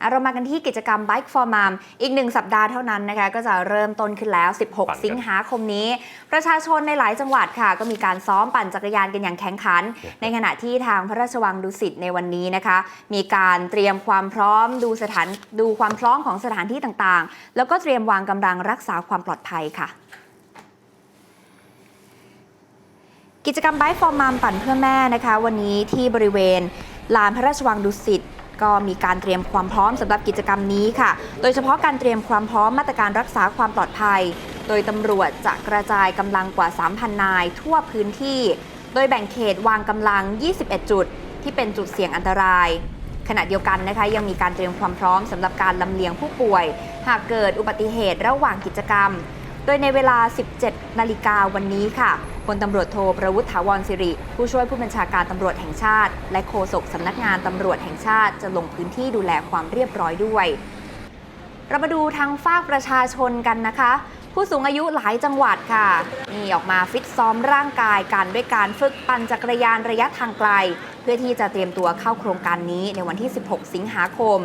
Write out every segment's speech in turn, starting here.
อะเรามากันที่กิจกรรม Bike for Mom อีกหนึ่งสัปดาห์เท่านั้นนะคะ ก็จะเริ่มต้นขึ้นแล้วปั่นกั16นสิงหาคมนี้ ประชาชนในหลายจังหวัดค่ะ ก็มีการซ้อมปั่นจักรยานกันอย่างแข่งขัน ในขณะที่ทางพระราชวังดุสิตในวันนี้นะคะ มีการเตรียมความพร้อมดูสถานดูความพร้อมของสถานที่ต่างๆ แล้วก็เตรียมวางกำลังรักษาความปลอดภัยค่ะกิจกรรม Bike for Mom ปั่นเพื่อแม่นะคะ วันนี้ที่บริเวณลานพระราชวังดุสิต ก็มีการเตรียมความพร้อมสำหรับกิจกรรมนี้ค่ะ โดยเฉพาะการเตรียมความพร้อมมาตรการรักษาความปลอดภัย โดยตำรวจจะกระจายกำลังกว่า 3,000 นายทั่วพื้นที่ โดยแบ่งเขตวางกำลัง 21 จุด ที่เป็นจุดเสี่ยงอันตรายขณะเดียวกันนะคะยังมีการเตรียมความพร้อมสำหรับการลำเลียงผู้ป่วย หากเกิดอุบัติเหตุระหว่างกิจกรรม โดยในเวลา 17 นาฬิกาวันนี้ค่ะพลตำรวจโทประวุฒิถาวรสิริ ผู้ช่วยผู้บัญชาการตำรวจแห่งชาติ และโฆษกสำนักงานตำรวจแห่งชาติจะลงพื้นที่ดูแลความเรียบร้อยด้วย เรามาดูทางฝากประชาชนกันนะคะ ผู้สูงอายุหลายจังหวัดค่ะนี่ออกมาฟิตซ้อมร่างกายกันด้วยการฝึกปั่นจักรยานระยะทางไกล เพื่อที่จะเตรียมตัวเข้าโครงการนี้ในวันที่ 16 สิงหาคม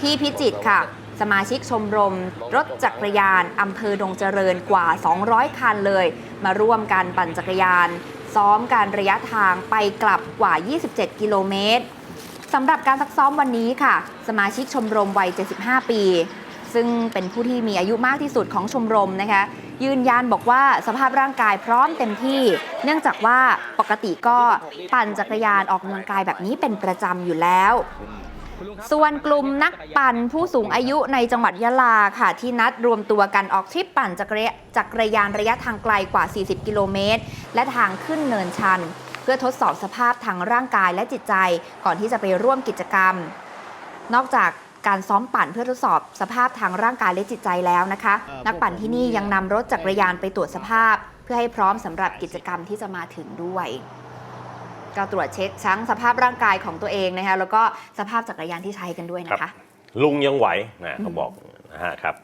ที่พิจิตรค่ะ สมาชิกชมรม รถจักรยานอำเภอดงเจริญกว่า 200 คันเลย มาร่วมกันปั่นจักรยาน ซ้อมการระยะทางไปกลับกว่า 27 กิโลเมตรสำหรับการซักซ้อมวันนี้ค่ะ สมาชิกชมรมวัย 75 ปี ซึ่งเป็นผู้ที่มีอายุมากที่สุดของชมรมนะคะ ยืนยันบอกว่าสภาพร่างกายพร้อมเต็มที่ เนื่องจากว่าปกติก็ปั่นจักรยานออกกำลังกายแบบนี้เป็นประจำอยู่แล้ว ส่วนกลุ่มนักปั่นผู้สูงอายุในจังหวัดยะลาค่ะ ที่นัดรวมตัวกันออกทริปปั่นจักรยจักรยานระยะทางไกลกว่า 40 กิโลเมตร และทางขึ้นเนินชัน เพื่อทดสอบสภาพทางร่างกายและจิตใจก่อนที่จะไปร่วมกิจกรรม นอกจากการซ้อมปั่นเพื่อทดสอบสภาพทางร่างกายและจิตใจแล้วนะคะ นักปั่นที่นี่ยังนำรถจักรยานไปตรวจสภาพ เพื่อให้พร้อมสำหรับกิจกรรมที่จะมาถึงด้วย ก็ตรวจเช็คทั้งสภาพร่างกายของตัวเองนะคะแล้วก็สภาพจักรยานที่ใช้กันด้วยนะคะ ลุงยังไหวนะเขาบอกนะฮะครับ